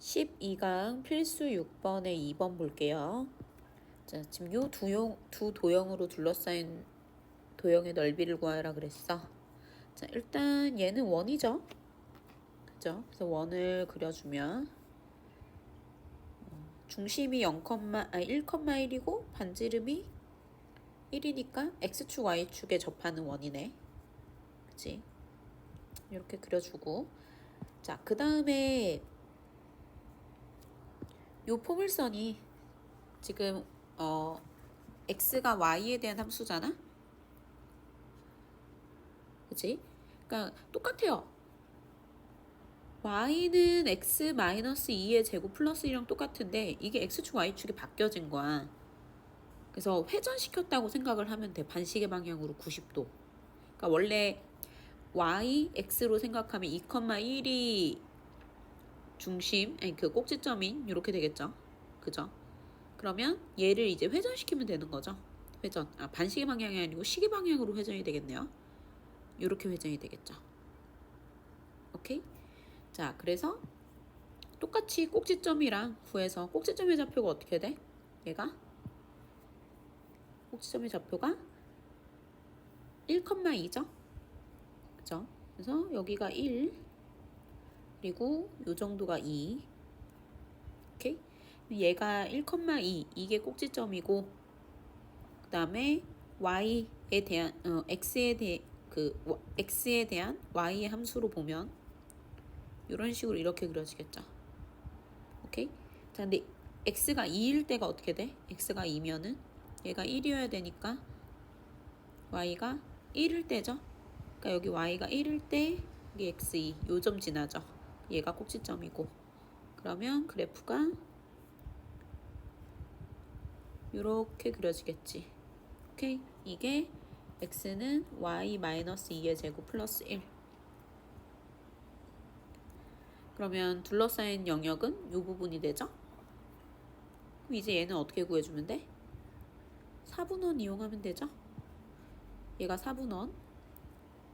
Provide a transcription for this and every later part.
12강 필수 6번에 2번 볼게요. 자, 지금 요 두, 두 도형으로 둘러싸인 도형의 넓이를 구하라 그랬어. 자, 일단 얘는 원이죠. 그죠? 그래서 원을 그려주면 어, 중심이 0, 아 1,1이고 반지름이 1이니까 x축, y축에 접하는 원이네. 그치? 이렇게 그려주고 자, 그 다음에 요 포물선이 지금 어 x가 y에 대한 함수잖아. 그치? 그러니까 똑같아요. y는 x 마이너스 2의 제곱 플러스 1이랑 똑같은데 이게 x축 y축이 바뀌어진 거야. 그래서 회전시켰다고 생각을 하면 돼. 반시계 방향으로 90도. 그러니까 원래 y x로 생각하면 2,1이 중심, 아니 그 꼭지점인 이렇게 되겠죠. 그죠? 그러면 얘를 이제 회전시키면 되는 거죠. 회전. 아, 반시계 방향이 아니고 시계 방향으로 회전이 되겠네요. 이렇게 회전이 되겠죠. 오케이? 자, 그래서 똑같이 꼭지점이랑 구해서 꼭지점의 좌표가 어떻게 돼? 얘가 꼭지점의 좌표가 1,2죠? 그죠? 그래서 여기가 1 그리고 요 정도가 2 오케이? 얘가 1,2 이게 꼭지점이고 그 다음에 y에 대한 어, x에 대해 그 x에 대한 y의 함수로 보면 이런 식으로 이렇게 그려지겠죠. 오케이? 자, 근데 x가 2일 때가 어떻게 돼? x가 2면은 얘가 1이어야 되니까 y가 1일 때죠. 그러니까 여기 y가 1일 때 여기 x2 요점 지나죠. 얘가 꼭지점이고 그러면 그래프가 이렇게 그려지겠지. 오케이? 이게 x는 y 마이너스 2의 제곱 플러스 1. 그러면 둘러싸인 영역은 이 부분이 되죠? 그럼 이제 얘는 어떻게 구해주면 돼? 4분원 이용하면 되죠? 얘가 4분원.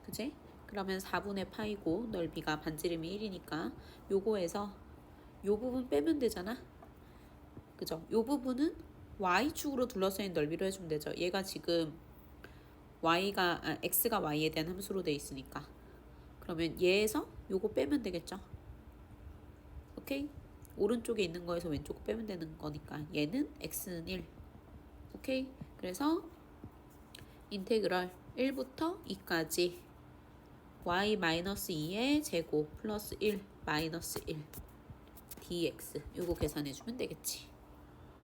그지? 그러면 4분의 파이고 넓이가 반지름이 1이니까 요거에서 요 부분 빼면 되잖아. 그죠? 요 부분은 y축으로 둘러싸인 넓이로 해주면 되죠. 얘가 지금 y가 아, x가 y에 대한 함수로 돼 있으니까 그러면 얘에서 요거 빼면 되겠죠. 오케이? 오른쪽에 있는 거에서 왼쪽 빼면 되는 거니까 얘는 x는 1. 오케이? 그래서 인테그럴 1부터 2까지 y 마이너스 2의 제곱 플러스 1 마이너스 1 dx 요거 계산해 주면 되겠지.